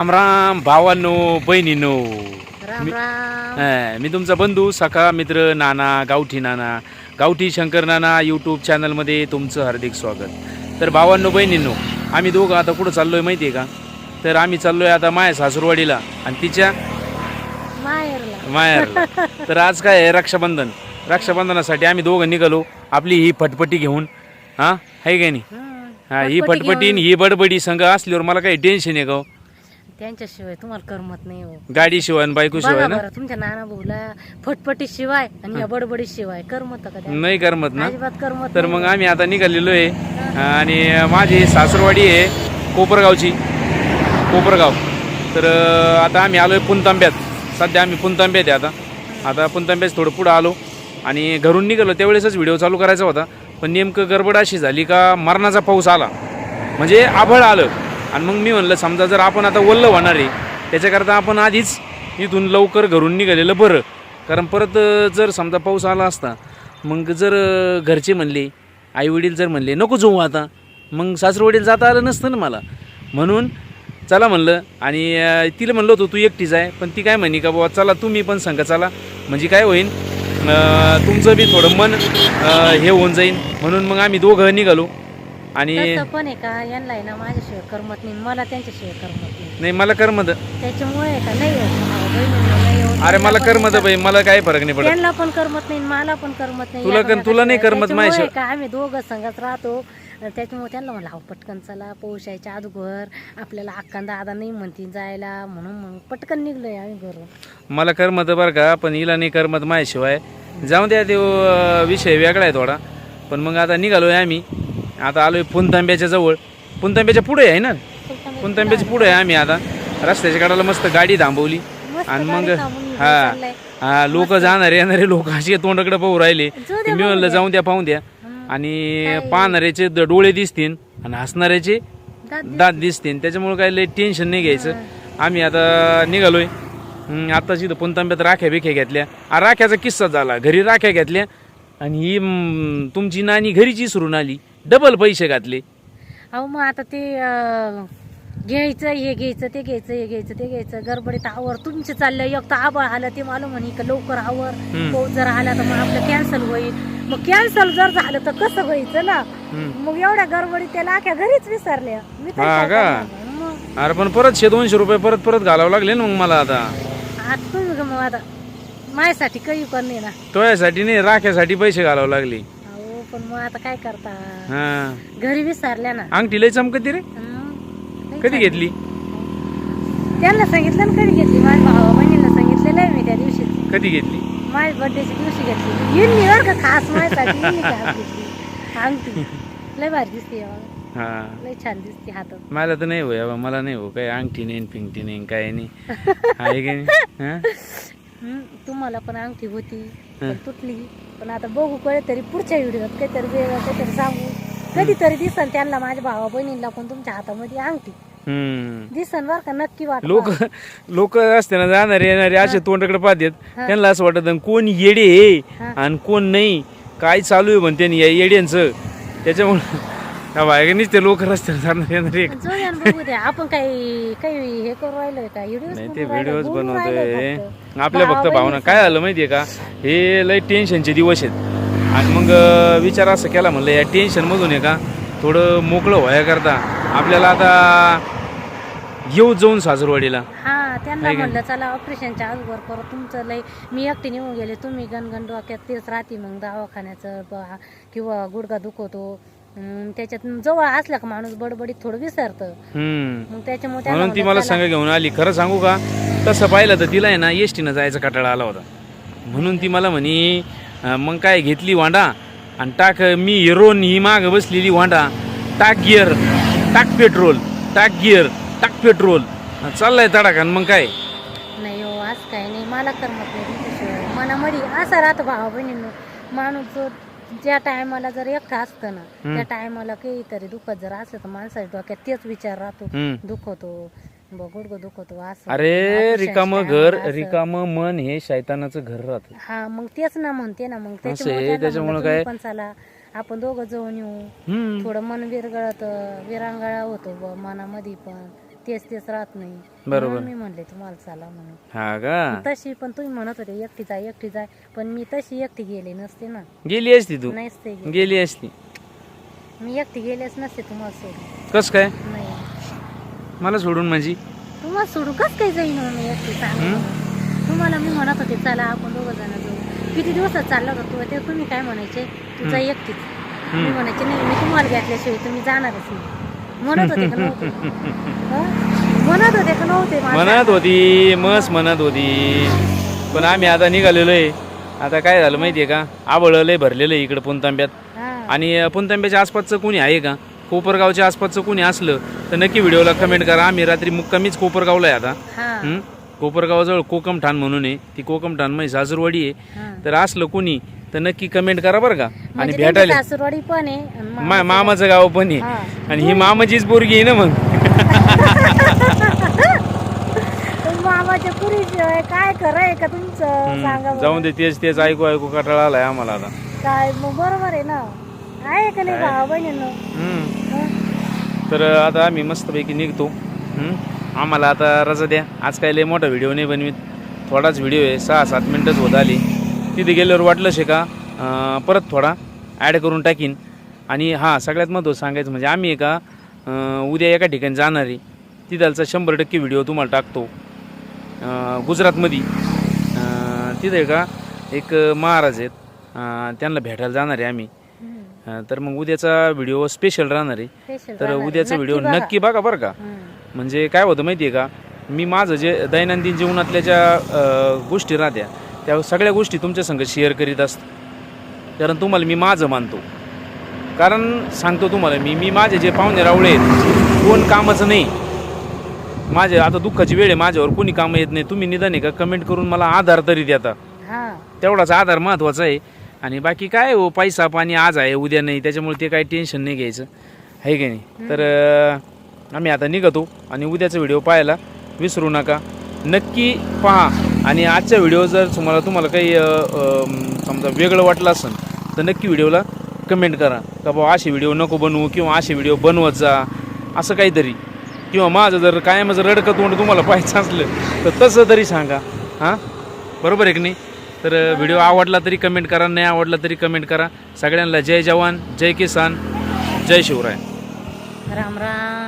राम राम भावांनो बहिणींनो. मी- अं, मी तुमचा बंधू सखा मित्र नाना गावठी नाना गावठी शंकर नाना यूट्यूब चॅनलमध्ये तुमचं हार्दिक स्वागत. तर भावांनो बहिणींनो आम्ही दोघं आता कुठं चाललोय माहिती आहे का? तर आम्ही चाललोय आता माया सासूरवाडीला आणि तिच्या माहेरला. माहेरला. तर आज काय आहे रक्षाबंधन. रक्षाबंधनासाठी आम्ही दोघं निघालो. आपली ही फटफटी घेऊन. हां आहे का नाही? हं. हा ही आणि ही बडबडी संघ असल्यावर मला काही टेन्शन आहे का हो? त्यांच्याशिवाय तुम्हाला करमत नाही हो. गाडी शिवाय बायको शिवाय बघा ना? बरं तुमच्या नाना भाऊला फटफटी शिवाय आणि या बडबडी शिवाय करमत का त्या? नाही करमत ना? अजिबात करमत तर. मग आम्ही आता निघालेलो आहे. आणि माझी सासरवाडी आहे कोपरगावची. कोपरगाव. तर अं, आता आम्ही आलो आहे पुनतांब्यात सध्या आम्ही पुनतांब्यात आहे आता. आता पुनतांब्यात थोडं पुढं आलो. आणि घरून निघालो त्यावेळेसच व्हिडिओ चालू करायचा होता. पण नेमकं गडबड अशी झाली का मरणाचा पाऊस आला. म्हणजे आभळ आलं. आणि मग मी म्हणलं समजा जर आपण आता वल्ल होणार आहे त्याच्याकरता आपण आधीच इथून लवकर घरून निघालेलं बरं. कारण परत जर समजा पाऊस आला असता मग जर घरचे म्हणले आईवडील जर म्हणले नको जाऊ आता. मग सासरवडील जाता आलं नसतं ना मला. म्हणून चला म्हणलं आणि तिला म्हणलं होतं तू एकटीच आहे. पण ती काय म्हणे का बाबा चला तुम्ही पण सांगा चला. म्हणजे काय होईल तुमचं बी थोडं मन हे होऊन जाईल म्हणून मग आम्ही दोघं निघालो. आणि तसं पण आहे का? यांना आहे ना माझ्याशिवाय करमत नाही. मला त्यांच्याशिवाय करमत नाही. नाही मला करमत. त्याच्यामुळे आहे का? नाही होत. मला, बहिणींना नाही होत. अरे मला करमत बाई. मला काय फरक नाही पडत. त्यांना पण करमत नाही मला पण करमत नाही. तुला या तुला नाही. करमत त्याच्यामुळे. का? आम्ही दोघं संगत राहतो. आणि त्याच्यामुळे त्यांना म्हणलं अहो पटकन चला. पोशायच्या अगोदर आपल्याला अक्का दादा नाही म्हणतील जायला. म्हणून मग पटकन निघलोय आम्ही घरून. मला करमत बरं का? पण हिला नाही करमत माझ्याशिवाय. जाऊ द्या तो अं, विषय वेगळा आहे थोडा. पण मग आता निघालोय आम्ही. आता आलोय पुनतांब्याच्या जवळ. पुनतांब्याच्या पुढे आहे ना? पुनतांब्याच्या पुढे आहे आम्ही आता. रस्त्याच्या कडाला मस्त गाडी थांबवली. आणि मग हा. हा लोक जाणारे येणारे लोक असे तोंडाकडे पाहू राहिले. मी म्हणलं द्या. जाऊन द्या पाहून द्या. आणि? पाहणाऱ्याचे डोळे दिसतील आणि हसणाऱ्याचे. दात दिसतील. त्याच्यामुळे काही लई टेन्शन नाही घ्यायचं. आम्ही आता निघालोय. आत्ताच इथं पुनतांब्यात राख्या बिख्या घेतल्या. राख्याचा किस्सा झाला. घरी राख्या घेतल्या. आणि ही तुमची नानी घरीच इसरून आली. डबल पैसे घातले. अहो मग आता ते अं, घ्यायचं हे घ्यायचं ते घ्यायचं हे घ्यायचं ते घ्यायचं. गडबडीत आवर तुमचे चालले एक तर आबा आलं ते मला म्हणे का लवकर आवर. हम्म. पाऊस जर आला तर मग आपलं कॅन्सल होईल. मग कॅन्सल जर झालं तर कसं व्हायचं ना. मग एवढ्या गडबडीत त्याला अख्या घरीच विसरल्या. मी तर हा काय का? करणार? मग? अरे पण परत शे दोनशे रुपये परत परत घालावं लागले ना मग मला आता. आता तुम्ही का मग आता माझ्यासाठी काही पण नाही ना. तोयासाठी नाही राख्यासाठी पैसे घालावं लागले. पण मग आता काय करता? हा. घरी विसरल्या ना. अंगठी लय चमकती रे. कधी काय? घेतली? त्यांना सांगितलं ना कधी घेतली. माझ्या भावा बहिणीला सांगितलेलं आहे मी त्या दिवशी. कधी घेतली? माझ्या बर्थडेच्या दिवशी घेतली. येईन मी बरं का खास माझ्यासाठी. येईन खास घेतली. अंगठी. लय भारी दिसते हा. लय छान दिसते हातात. मला तर नाही हो मला नाही हो. काही अंगठी नाही पिंगठी नाही काय नाही. आहे की नाही? हा? तुम्हाला पण अंगठी होती. पण तुटली. पण आता बघू कळे तरी पुढच्या व्हिडिओत काहीतरी वेगळं काहीतरी सांगू. कधीतरी दिसन त्यांना माझ्या भावा बहिणीला पण तुमच्या हातामध्ये अंगठी हम्म. दिसन बरं का नक्की वाट लोक लोक असते ना जाणारे येणारे असे तोंडाकडे पाहतात. त्यांना असं वाटत कोण येडे आहे हा. आणि कोण नाही? काय चालू आहे? म्हणते या येड्यांचं. त्याच्यामुळे हा बायकांनीच ते लोक रस्त्यावर जाणार येणारे ना बघू द्या आपण काही काही हे करू राहिलोय का? व्हिडिओ नाही ते व्हिडिओज बनवतोय. आपल्या फक्त भावना. काय झालं माहितीये का? हे लय टेन्शनचे दिवस आहेत. आणि मग अं, विचार असं केला म्हणलं या टेन्शन मधून आहे का थोडं मोकळं व्हाया करता आपल्याला आता येऊ जाऊन सासरवाडीला. हा त्यांना? म्हणलं चला ऑपरेशनच्या अगोदर परत तुमचं लय मी एकटी निघून गेले. तुम्ही गणगण डोक्यात तेच राहते मग दवाखान्याचं ब- किंवा गुडघा दुखवतो. त्याच्यात जवळ असला का माणूस बडबडीत थोडं विसरतं. हम्म. मग त्याच्यामुळे त्यांना म्हणून ती म्हणलं, मला चला. सांगा घेऊन आली. खरं सांगू का? तसं पाहिलं तर तिला आहे ना एस टीनं जायचा कटाळा आला होता. म्हणून ती मला म्हणे अं, मग काय घेतली वांडा? आणि टाक मी हिरोन ही माग बसलेली वांडा. टाक गिअर टाक पेट्रोल टाक गिअर टाक पेट्रोल. चाललाय तडाखा आणि मग काय? नाही हो असं काही नाही. मला करमत नाही तुमच्याशिवाय मनामध्ये असं राहतं भावा बहिणींनो. माणूस जो ज्या टायमाला जर एकटा असतं ना त्या टायमाला काहीतरी दुखत जर असलं तर माणसाच्या डोक्यात तेच विचार राहतो. दुखवतो गुडघं दुखवतो असं. अरे रिकाम घर. रिकाम मन हे शैतानाचं घर राहतं. हा मग तेच ना म्हणते ना मग त्याच्यामुळे काय- पण चला आपण दोघं जाऊन येऊ. थोडं मन विरगळत विरांगळा होतो मनामध्ये पण. तेच तेच राहत नाही. बरोबर. म्हणून मी म्हणले तुम्हाला चला म्हणून. हा का तशी पण तुम्ही म्हणत होते एकटी जाय एकटी जाय पण मी तशी एकटी गेले नसते ना. गेली असती तू. नाहीच ते गेले. गेली असती. मी एकटी गेलेच नसते तुम्हाला सोडून. कस काय? नाही. मला सोडून माझी तुम्हाला सोडून कस काही जाईन हो मी एकटी सांगा बरं. तुम्हाला मी म्हणत होते चला आपण दोघं जण जाऊ. किती दिवसात चालला होता तू? ते तुम्ही काय म्हणायचे? तू जा एकटीच. मी म्हणायचे नाही मी तुम्हाला घेतल्याशिवाय तुम्ही जाणारच नाही. म्हणत होते का नव्हते हं? म्हणत होते का नव्हते माझ्या? म्हणत होती मस म्हणत होती पण आम्ही आता निघालेलो आहे आता काय झालं माहितीये का आबळ लय भरलेलं आहे इकडं पुणतांब्यात हा. आणि पुणतांब्याच्या आसपासचं कोणी आहे का कोपरगावच्या आसपासचं कोणी असलं तर नक्की व्हिडिओला कमेंट करा आम्ही रात्री मुक्कामीच कोपरगावला आहे आता हा हं? कोपरगावजवळ कोकम ठाण म्हणून आहे ती कोकम ठाण म्हणजे सासूरवाडी आहे हा. तर असलं कोणी तर नक्की कमेंट करा बरं का. आणि म्हणजे त्यांची भेटायला सासूरवाडी पण आहे आणि मा- मा- मामाचं गाव पण आहे. हा. आणि ही मामाचीच पोरगी आहे ना मग. मामाच्या काय खरंय का तुमचं? सांगा बरं. जाऊन दे तेच तेच ऐकू ऐकू कटाळा आलाय आम्हाला आता. काय मग बरोबर आहे ना. आहे का नाही भावा बहिणींनो? हम्म. हं? तर आता आम्ही मस्तपैकी निघतो? आम्हाला आता रजा द्या. आज काय लय मोठा व्हिडिओ नाही बनवीत. थोडाच व्हिडिओ आहे. सहा सात मिनटंच होत आली. तिथे गेल्यावर वाटलं शे का? परत थोडा ॲड करून टाकीन. आणि हां सगळ्यात महत्त्व सांगायचं म्हणजे आम्ही आहे का अं, उद्या एका ठिकाणी जाणार आहे. तिथलचा शंभर टक्के व्हिडिओ तुम्हाला टाकतो. गुजरातमध्ये. तिथे का? एक महाराज आहेत. त्यांना भेटायला जाणार आहे आम्ही. तर मग उद्याचा व्हिडिओ स्पेशल राहणार आहे. तर. उद्याचा व्हिडिओ. नक्की बघा बरं का. म्हणजे काय होतं माहिती आहे का? मी माझं जे दैनंदिन जीवनातल्या ज्या गोष्टी राहत्या त्या सगळ्या गोष्टी तुमच्या संग शेअर करीत असतो. कारण तुम्हाला मी माझं मानतो. कारण सांगतो तुम्हाला मी मी माझे जे पाहुणे रावळे आहेत कोण कामाचं नाही. माझे आता दुःखाची वेळ आहे माझ्यावर कोणी कामं येत नाही. तुम्ही निदान आहे का कमेंट करून मला आधार तरी देता. हा. तेवढाच आधार महत्त्वाचा आहे. आणि बाकी काय हो पैसा पाणी आज आहे उद्या नाही. त्याच्यामुळे ते काही टेन्शन नाही घ्यायचं. आहे की नाही? तर आम्ही आता निघतो आणि उद्याचा व्हिडिओ पाहायला विसरू नका. नक्की पहा. आणि आजचा व्हिडिओ जर तुम्हाला तुम्हाला काही समजा वेगळं वाटलं असेल तर नक्की व्हिडिओला कमेंट करा. का बाबा असे व्हिडिओ नको बनवू किंवा असे व्हिडिओ बनवत जा असं काहीतरी. किंवा माझं जर कायमच रडकं तोंड तुम्हाला पाहायचं असलं तर तसं तरी सांगा. हां? बरोबर आहे की नाही? तर व्हिडिओ आवडला तरी कमेंट करा नाही आवडला तरी कमेंट करा. सगळ्यांना जय जवान जय किसान जय शिवराय. राम राम.